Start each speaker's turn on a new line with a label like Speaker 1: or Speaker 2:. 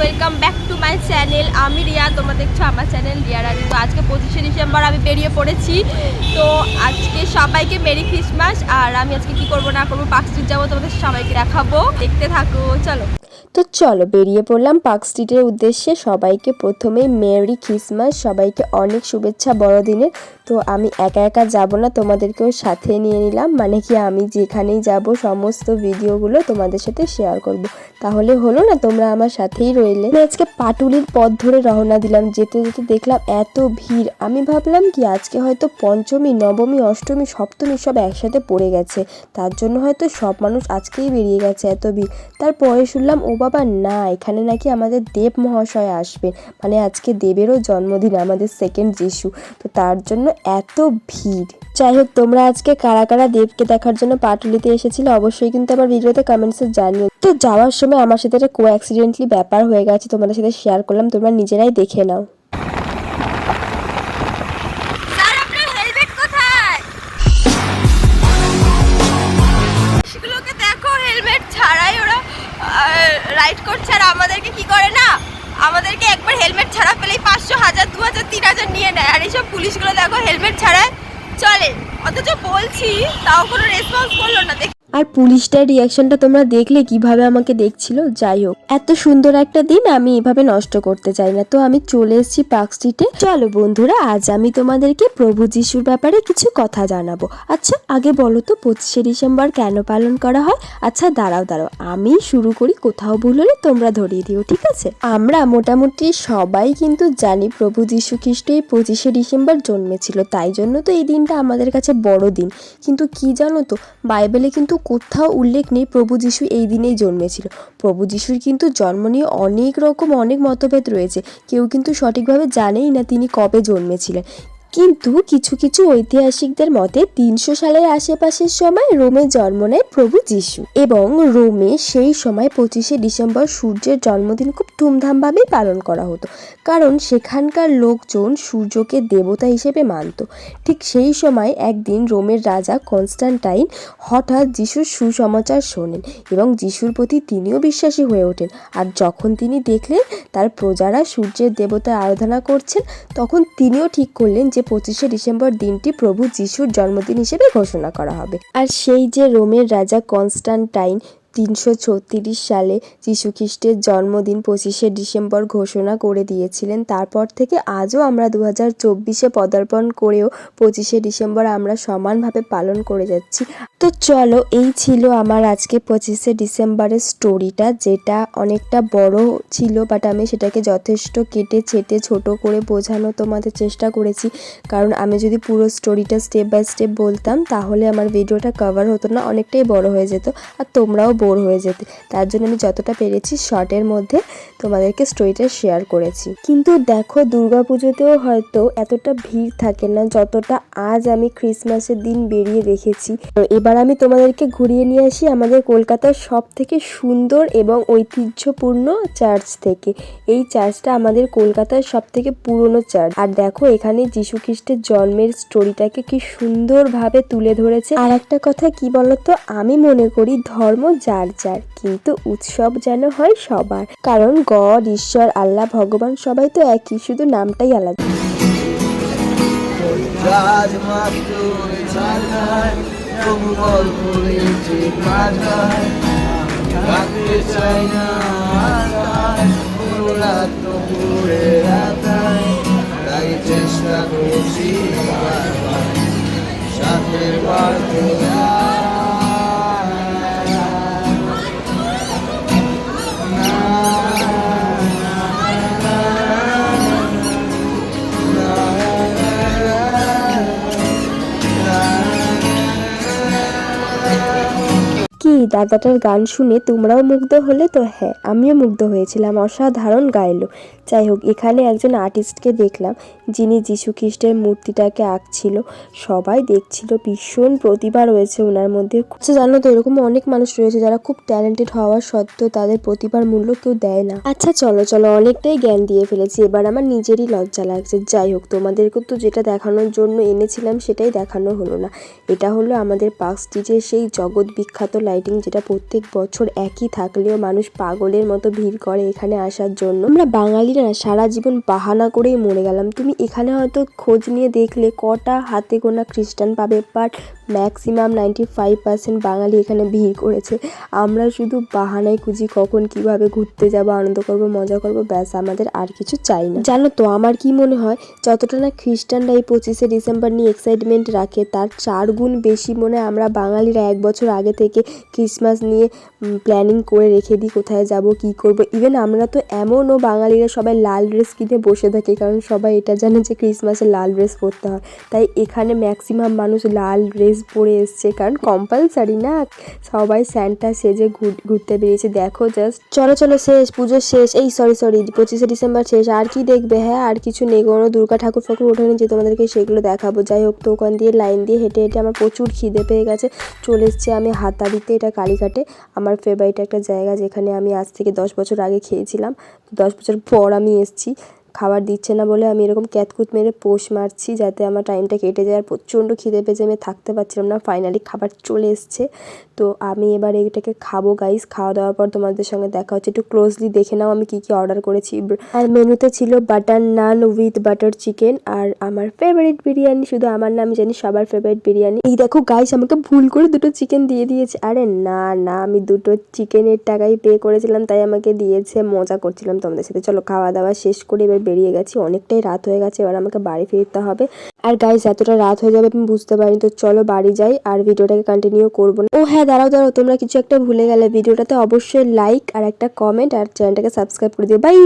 Speaker 1: Welcome back to my channel. আমি রিয়া, তোমরা দেখছ আমার চ্যানেল রিয়া রানি। তো আজকে পঁচিশে ডিসেম্বর আমি বেরিয়ে পড়েছি। তো আজকে সবাইকে মেরি ক্রিসমাস। আর আমি আজকে কি করব না করব পার্ক স্ট্রিট যাব তোমাদের সবাইকে দেখাবো। দেখতে থাকো, চলো।
Speaker 2: তো চলো বেরিয়ে পড়লাম পার্ক স্ট্রিটের উদ্দেশ্যে। সবাইকে প্রথমেই মেরি ক্রিসমাস সবাইকে অনেক শুভেচ্ছা বড়দিনের। তো আমি একা একা যাব না, তোমাদেরকেও সাথে নিয়ে নিলাম। মানে কি আমি যেখানেই যাব, সমস্ত ভিডিওগুলো তোমাদের সাথে শেয়ার করব। তাহলে হলো না, তোমরা আমার সাথেই রইলে। আজকে পাটুলির পথ ধরে রওনা দিলাম, যেতে যেতে দেখলাম এত ভিড়। আমি ভাবলাম কি, আজকে হয়তো পঞ্চমী, নবমী, অষ্টমী, সপ্তমী সব একসাথে পড়ে গেছে। তার জন্য হয়তো সব মানুষ আজকেই বেরিয়ে গেছে এত ভিড়। তারপরে শুনলাম ও বাবা, না, এখানে নাকি আমাদের দেব মহাশয় আসবে মানে আজকে দেবেরও জন্মদিন, আমাদের সেকেন্ড যিশু। তো তার জন্য এত ভিড়। যাই হোক, তোমরা আজকে কারা কারা দেবকে দেখার জন্য পাটুলিতে এসেছিলে, অবশ্যই কিন্তু আমার ভিডিওতে কমেন্টসে জানিও। তো যাওয়ার সময় আমার সাথে একটা কো অ্যাক্সিডেন্টলি ব্যাপার হয়ে গেছে, তোমাদের সাথে শেয়ার করলাম, তোমরা নিজেরাই দেখে নাও।
Speaker 1: রাইড করছে আর আমাদেরকে কি করে না? আমাদেরকে একবার হেলমেট ছাড়া পেলেই পাঁচশো, হাজার, দু হাজার, তিন হাজার নিয়ে নেয়। আর এইসব পুলিশগুলো দেখো হেলমেট ছাড়ায় চলে। অথচ বলছি, তাও কোনো রেসপন্স করল না। দেখ
Speaker 2: আর পুলিশটার রিয়াকশনটা তোমরা দেখলে কীভাবে আমাকে দেখছিল? যাই হোক, এত সুন্দর একটা দিন আমি এভাবে নষ্ট করতে চাই না। তো আমি চলে এসেছি পার্ক স্ট্রিটে। চলো বন্ধুরা, আজ আমি তোমাদেরকে প্রভু যিশুর ব্যাপারে কিছু কথা জানাব। আচ্ছা আগে বলো তো, পঁচিশে ডিসেম্বর কেন পালন করা হয়? আচ্ছা দাঁড়াও দাঁড়াও। আমি শুরু করি, কোথাও ভুল হলে তোমরা ধরিয়ে দিও, ঠিক আছে? আমরা মোটামুটি সবাই কিন্তু জানি প্রভু যীশু খ্রিস্ট এই পঁচিশে ডিসেম্বর জন্মেছিল। তাই জন্য তো এই দিনটা আমাদের কাছে বড় দিন। কিন্তু কি জানো তো, বাইবেলে কিন্তু কোথাও উল্লেখ নেই প্রভু যিশু এই দিনেই জন্মেছিল। প্রভু যিশুর কিন্তু জন্ম নিয়ে অনেক রকম অনেক মতভেদ রয়েছে। কেউ কিন্তু সঠিকভাবে জানেই না তিনি কবে জন্মেছিলেন। কিন্তু কিছু কিছু ঐতিহাসিকদের মতে তিনশো সালের আশেপাশের সময় রোমে জন্ম নেয় প্রভু যিশু। এবং রোমে সেই সময় পঁচিশে ডিসেম্বর সূর্যের জন্মদিন খুব ধুমধামভাবেই পালন করা হতো। কারণ সেখানকার লোকজন সূর্যকে দেবতা হিসেবে মানত। ঠিক সেই সময় একদিন রোমের রাজা কনস্টান্টাইন হঠাৎ যিশুর সুসমাচার শোনেন এবং যিশুর প্রতি তিনিও বিশ্বাসী হয়ে ওঠেন। আর যখন তিনি দেখলেন তার প্রজারা সূর্যের দেবতা আরাধনা করছেন, তখন তিনিও ঠিক করলেন যে পঁচিশে ডিসেম্বর দিনটি প্রভু যিশুর জন্মদিন হিসেবে ঘোষণা করা হবে। আর সেই যে রোমের রাজা কনস্টান্টাইন তিনশো ছত্রিশ সালে যীশুখ্রিস্টের জন্মদিন পঁচিশে ডিসেম্বর ঘোষণা করে দিয়েছিলেন। তারপর থেকে আজও আমরা দু হাজার চব্বিশে পদার্পণ করেও পঁচিশে ডিসেম্বর আমরা সমানভাবে পালন করে যাচ্ছি। তো চলো, এই ছিল আমার আজকে পঁচিশে ডিসেম্বরের স্টোরিটা, যেটা অনেকটা বড় ছিল বাট আমি সেটাকে যথেষ্ট কেটে ছেটে ছোট করে বোঝানো তোমাদের চেষ্টা করেছি। কারণ আমি যদি পুরো স্টোরিটা স্টেপ বাই স্টেপ বলতাম, তাহলে আমার ভিডিওটা কভার হতো না, অনেকটাই বড় হয়ে যেত। আর তোমরাও বোর হয়ে যেতে। তার জন্য আমি যতটা পেরেছি শর্টের মধ্যে তোমাদেরকে স্টোরিটা শেয়ার করেছি। কিন্তু দেখো দুর্গা পুজোতেও হয়তো এতটা ভিড় থাকে না যতটা আজ আমি ক্রিসমাসের দিন বেরিয়ে দেখেছি। এবার আমি তোমাদেরকে ঘুরিয়ে নিয়ে আসি আমাদের কলকাতার সব থেকে সুন্দর এবং ঐতিহ্যপূর্ণ চার্চ থেকে। এই চার্চটা আমাদের কলকাতার সব থেকে পুরনো চার্চ আর দেখো, এখানে যীশু খ্রিস্টের জন্মের স্টোরিটাকে কি সুন্দরভাবে তুলে ধরেছে। আর একটা কথা কি বলতো? আমি মনে করি ধর্ম যার যার কিন্তু উৎসব যেন হয় সবার। কারণ গড, ঈশ্বর, আল্লাহ, ভগবান সবাই তো একই, শুধু নামটাই আলাদা।
Speaker 3: চেষ্টা করছি সাথে
Speaker 2: দাদাটার গান শুনে তোমরাও মুগ্ধ হলে তো হ্যাঁ আমিও মুগ্ধ হয়েছিলাম, অসাধারণ গাইলো। যাই হোক, এখানে একজন আর্টিস্টকে দেখলাম, যিনি যীশু খ্রিস্টের মূর্তিটাকে আঁকছিল। সবাই দেখছিল, ভীষণ প্রতিভা রয়েছে ওনার মধ্যে। আচ্ছা জানো তো, এরকম অনেক মানুষ রয়েছে যারা খুব ট্যালেন্টেড হওয়া সত্ত্বেও তাদের প্রতিভার মূল্য কেউ দেয় না। আচ্ছা চলো চলো, অনেকটাই জ্ঞান দিয়ে ফেলেছি। এবার আমার নিজেরই লজ্জা লাগছে। যাই হোক, তোমাদেরকে তো যেটা দেখানোর জন্য এনেছিলাম সেটাই দেখানো হলো না। এটা হলো আমাদের পার্ক স্ট্রিটের সেই জগৎ বিখ্যাত লাইটিং যেটা প্রত্যেক বছর একই থাকলেও মানুষ পাগলের মতো ভিড় করে এখানে আসার জন্য। আমরা বাঙালিরা সারা জীবন বাহানা করেই মরে গেলাম। তুমি এখানে হয়তো খোঁজ নিয়ে দেখলে কটা হাতে গোনা খ্রিস্টান পাবে but maximum ninety five percent বাঙালি এখানে ভিড় করেছে। আমরা শুধু বাহানায় খুঁজি কখন কীভাবে ঘুরতে যাব, আনন্দ করব, মজা করব, ব্যাস, আমাদের আর কিছু চাই না। জানো তো, আমার কি মনে হয়, যতটা না খ্রিস্টানরা এই পঁচিশে ডিসেম্বর নিয়ে এক্সাইটমেন্ট রাখে, তার চার গুণ বেশি মনে আমরা বাঙালিরা এক বছর আগে থেকে ক্রিসমাস নিয়ে প্ল্যানিং করে রেখে দিই কোথায় যাব, কি করব। ইভেন আমরা তো এমনও বাঙালিরা সবাই লাল ড্রেস কিনে বসে থাকি, কারণ সবাই এটা জানে যে ক্রিসমাসে লাল ড্রেস পরতে হয়। তাই এখানে ম্যাক্সিমাম মানুষ লাল ড্রেস পরে এসছে, কারণ কম্পালসারি না? সবাই স্যান্টা সেজে ঘুর- ঘুরতে বেরিয়েছে। দেখো জাস্ট চলো চলো, শেষ, পুজো শেষ। এই সরি সরি পঁচিশে ডিসেম্বর শেষ। আর কি দেখবে হ্যাঁ? আর কিছু নেই। কোনো দুর্গা ঠাকুর ফাকুর ওঠেনি, যে তোমাদেরকে সেগুলো দেখাবো। যাই হোক তো ওখান দিয়ে লাইন দিয়ে হেঁটে হেঁটে আমার প্রচুর খিদে পেয়ে গেছে। চলে এসেছি আমি হাতারিতে এটা কালীঘাটে। আমার ফেভারিট একটা জায়গা যেখানে আমি আজ থেকে দশ বছর আগে খেয়েছিলাম। দশ বছর পর আমি এসেছি। খাবার দিচ্ছে না বলে আমি এরকম ক্যাতকুত মেরে পোষ মারছি যাতে আমার টাইমটা কেটে যায় আর প্রচণ্ড খিদে পেয়েছে, আমি থাকতে পারছিলাম না। ফাইনালি খাবার চলে এসছে। তো আমি এবার এটাকে খাব গাইস খাওয়া দাওয়ার পর তোমাদের সঙ্গে দেখা হচ্ছে। একটু ক্লোজলি দেখে নাও আমি কি কি অর্ডার করেছি। আর মেনুতে ছিল butter naan with butter chicken আর আমার ফেভারিট বিরিয়ানি। শুধু আমার নাম জানি সবার ফেভারিট বিরিয়ানি। এই দেখো গাইস আমাকে ভুল করে দুটো চিকেন দিয়ে দিয়েছে। আরে না না, আমি দুটো চিকেনের টাকাই পে করেছিলাম, তাই আমাকে দিয়েছে, মজা করছিলাম তোমাদের সাথে। চলো, খাওয়া দাওয়া শেষ করে, এবার বেরিয়ে গেছি, অনেকটাই রাত হয়ে গেছে, এবার আমাকে বাড়ি ফিরতে হবে। আর গাইজ এতটা রাত হয়ে যাবে আমি বুঝতে পারিনি, তো চলো বাড়ি যাই, আর ভিডিওটাকে কন্টিনিউ করব না। ও হ্যাঁ দাঁড়াও দাঁড়াও, তোমরা কিছু একটা ভুলে গেলে, ভিডিওটাতে অবশ্যই লাইক আর একটা কমেন্ট আর চ্যানেলটাকে সাবস্ক্রাইব করে দিও। বাই